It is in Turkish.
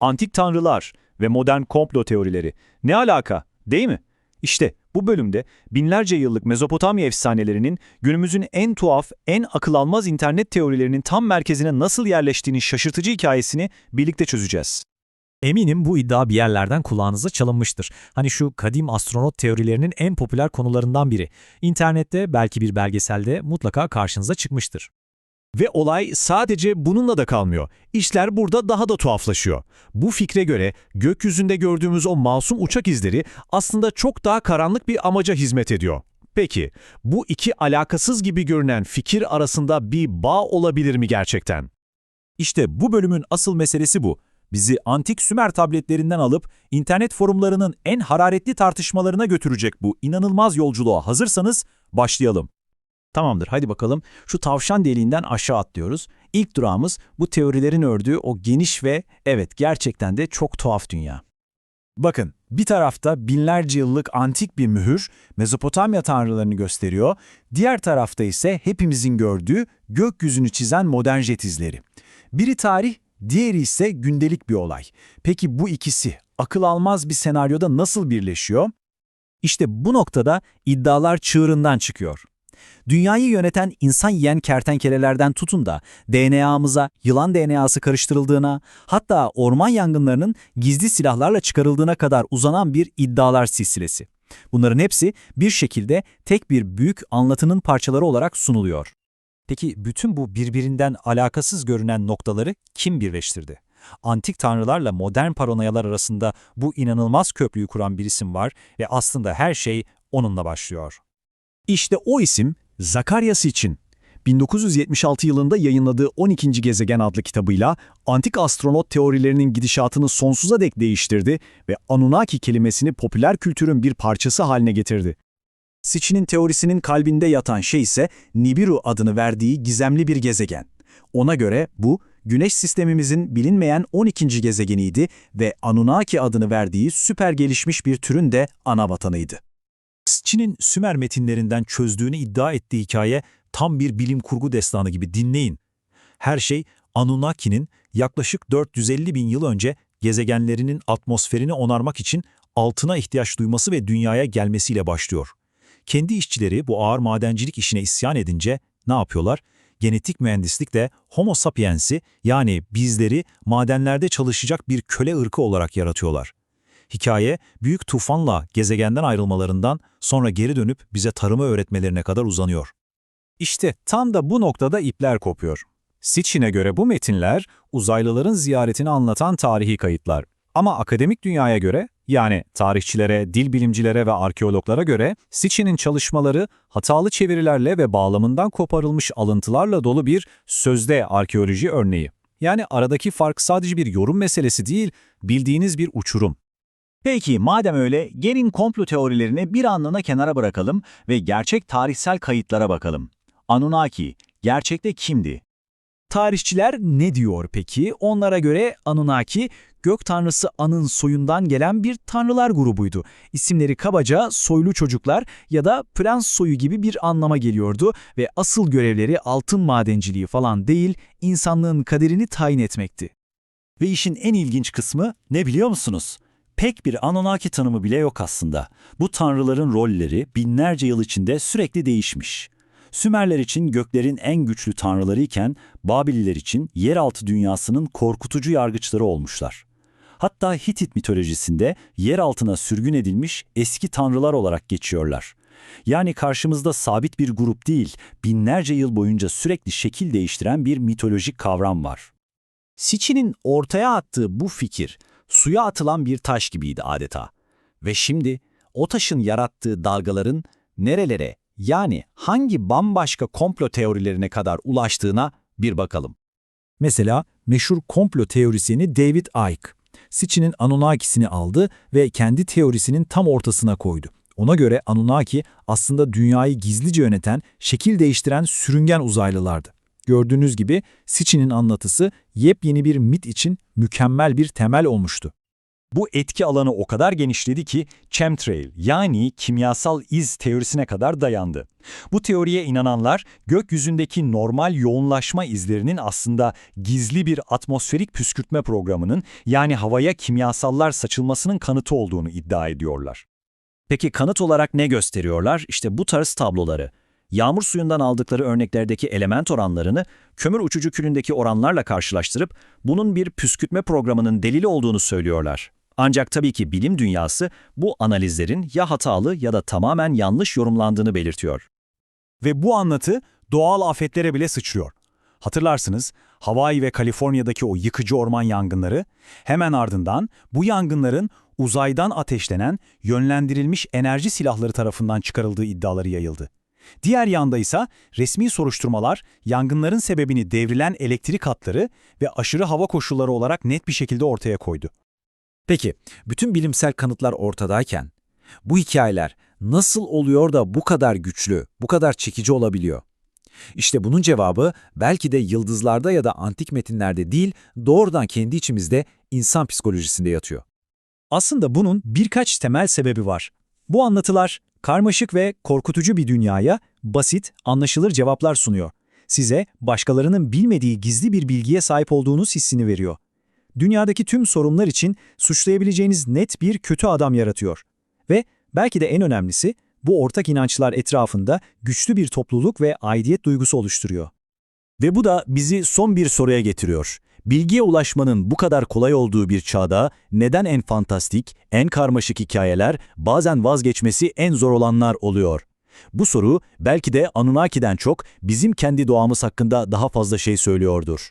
Antik tanrılar ve modern komplo teorileri. Ne alaka, değil mi? İşte bu bölümde binlerce yıllık Mezopotamya efsanelerinin günümüzün en tuhaf, en akıl almaz internet teorilerinin tam merkezine nasıl yerleştiğini şaşırtıcı hikayesini birlikte çözeceğiz. Eminim bu iddia bir yerlerden kulağınıza çalınmıştır. Hani şu kadim astronot teorilerinin en popüler konularından biri. İnternette belki bir belgeselde mutlaka karşınıza çıkmıştır. Ve olay sadece bununla da kalmıyor. İşler burada daha da tuhaflaşıyor. Bu fikre göre gökyüzünde gördüğümüz o masum uçak izleri aslında çok daha karanlık bir amaca hizmet ediyor. Peki, bu iki alakasız gibi görünen fikir arasında bir bağ olabilir mi gerçekten? İşte bu bölümün asıl meselesi bu. Bizi antik Sümer tabletlerinden alıp internet forumlarının en hararetli tartışmalarına götürecek bu inanılmaz yolculuğa hazırsanız başlayalım. Tamamdır, hadi bakalım. Şu tavşan deliğinden aşağı atlıyoruz. İlk durağımız bu teorilerin ördüğü o geniş ve evet gerçekten de çok tuhaf dünya. Bakın, bir tarafta binlerce yıllık antik bir mühür Mezopotamya tanrılarını gösteriyor, diğer tarafta ise hepimizin gördüğü gökyüzünü çizen modern jet izleri. Biri tarih, diğeri ise gündelik bir olay. Peki bu ikisi akıl almaz bir senaryoda nasıl birleşiyor? İşte bu noktada iddialar çığırından çıkıyor. Dünyayı yöneten insan yiyen kertenkelelerden tutun da DNA'mıza yılan DNA'sı karıştırıldığına, hatta orman yangınlarının gizli silahlarla çıkarıldığına kadar uzanan bir iddialar silsilesi. Bunların hepsi bir şekilde tek bir büyük anlatının parçaları olarak sunuluyor. Peki bütün bu birbirinden alakasız görünen noktaları kim birleştirdi? Antik tanrılarla modern paranoyalar arasında bu inanılmaz köprüyü kuran bir isim var ve aslında her şey onunla başlıyor. İşte o isim Zakaryas için 1976 yılında yayınladığı 12. Gezegen adlı kitabıyla antik astronot teorilerinin gidişatını sonsuza dek değiştirdi ve Anunnaki kelimesini popüler kültürün bir parçası haline getirdi. Sitchin'in teorisinin kalbinde yatan şey ise Nibiru adını verdiği gizemli bir gezegen. Ona göre bu, Güneş sistemimizin bilinmeyen 12. gezegeniydi ve Anunnaki adını verdiği süper gelişmiş bir türün de ana vatanıydı. Çin'in Sümer metinlerinden çözdüğünü iddia ettiği hikaye tam bir bilim kurgu destanı gibi dinleyin. Her şey Anunnaki'nin yaklaşık 450 bin yıl önce gezegenlerinin atmosferini onarmak için altına ihtiyaç duyması ve dünyaya gelmesiyle başlıyor. Kendi işçileri bu ağır madencilik işine isyan edince ne yapıyorlar? Genetik mühendislikle Homo sapiens'i yani bizleri madenlerde çalışacak bir köle ırkı olarak yaratıyorlar. Hikaye, büyük tufanla gezegenden ayrılmalarından sonra geri dönüp bize tarımı öğretmelerine kadar uzanıyor. İşte tam da bu noktada ipler kopuyor. Sitchin'e göre bu metinler uzaylıların ziyaretini anlatan tarihi kayıtlar. Ama akademik dünyaya göre, yani tarihçilere, dil bilimcilere ve arkeologlara göre Sitchin'in çalışmaları hatalı çevirilerle ve bağlamından koparılmış alıntılarla dolu bir sözde arkeoloji örneği. Yani aradaki fark sadece bir yorum meselesi değil, bildiğiniz bir uçurum. Peki madem öyle gelin komplo teorilerini bir anlığına kenara bırakalım ve gerçek tarihsel kayıtlara bakalım. Anunnaki gerçekte kimdi? Tarihçiler ne diyor peki? Onlara göre Anunnaki, gök tanrısı An'ın soyundan gelen bir tanrılar grubuydu. İsimleri kabaca soylu çocuklar ya da prens soyu gibi bir anlama geliyordu ve asıl görevleri altın madenciliği falan değil, insanlığın kaderini tayin etmekti. Ve işin en ilginç kısmı ne biliyor musunuz? Pek bir Anunnaki tanımı bile yok aslında. Bu tanrıların rolleri binlerce yıl içinde sürekli değişmiş. Sümerler için göklerin en güçlü tanrıları iken Babililer için yeraltı dünyasının korkutucu yargıçları olmuşlar. Hatta Hitit mitolojisinde yer altına sürgün edilmiş eski tanrılar olarak geçiyorlar. Yani karşımızda sabit bir grup değil, binlerce yıl boyunca sürekli şekil değiştiren bir mitolojik kavram var. Sitchin'in ortaya attığı bu fikir, suya atılan bir taş gibiydi adeta. Ve şimdi o taşın yarattığı dalgaların nerelere, yani hangi bambaşka komplo teorilerine kadar ulaştığına bir bakalım. Mesela meşhur komplo teorisyeni David Icke, Sitchin'in Anunnakisini aldı ve kendi teorisinin tam ortasına koydu. Ona göre Anunnaki aslında dünyayı gizlice yöneten, şekil değiştiren sürüngen uzaylılardı. Gördüğünüz gibi Sitchin'in anlatısı yepyeni bir mit için mükemmel bir temel olmuştu. Bu etki alanı o kadar genişledi ki chemtrail yani kimyasal iz teorisine kadar dayandı. Bu teoriye inananlar gökyüzündeki normal yoğunlaşma izlerinin aslında gizli bir atmosferik püskürtme programının yani havaya kimyasallar saçılmasının kanıtı olduğunu iddia ediyorlar. Peki kanıt olarak ne gösteriyorlar? İşte bu tarz tabloları. Yağmur suyundan aldıkları örneklerdeki element oranlarını kömür uçucu külündeki oranlarla karşılaştırıp bunun bir püskürtme programının delili olduğunu söylüyorlar. Ancak tabii ki bilim dünyası bu analizlerin ya hatalı ya da tamamen yanlış yorumlandığını belirtiyor. Ve bu anlatı doğal afetlere bile sıçrıyor. Hatırlarsınız Hawaii ve Kaliforniya'daki o yıkıcı orman yangınları, hemen ardından bu yangınların uzaydan ateşlenen yönlendirilmiş enerji silahları tarafından çıkarıldığı iddiaları yayıldı. Diğer yanda ise resmi soruşturmalar yangınların sebebini devrilen elektrik hatları ve aşırı hava koşulları olarak net bir şekilde ortaya koydu. Peki, bütün bilimsel kanıtlar ortadayken bu hikayeler nasıl oluyor da bu kadar güçlü, bu kadar çekici olabiliyor? İşte bunun cevabı belki de yıldızlarda ya da antik metinlerde değil, doğrudan kendi içimizde insan psikolojisinde yatıyor. Aslında bunun birkaç temel sebebi var. Bu anlatılar karmaşık ve korkutucu bir dünyaya basit, anlaşılır cevaplar sunuyor. Size başkalarının bilmediği gizli bir bilgiye sahip olduğunuz hissini veriyor. Dünyadaki tüm sorunlar için suçlayabileceğiniz net bir kötü adam yaratıyor. Ve belki de en önemlisi bu ortak inançlar etrafında güçlü bir topluluk ve aidiyet duygusu oluşturuyor. Ve bu da bizi son bir soruya getiriyor. Bilgiye ulaşmanın bu kadar kolay olduğu bir çağda neden en fantastik, en karmaşık hikayeler bazen vazgeçmesi en zor olanlar oluyor? Bu soru belki de Anunnaki'den çok bizim kendi doğamız hakkında daha fazla şey söylüyordur.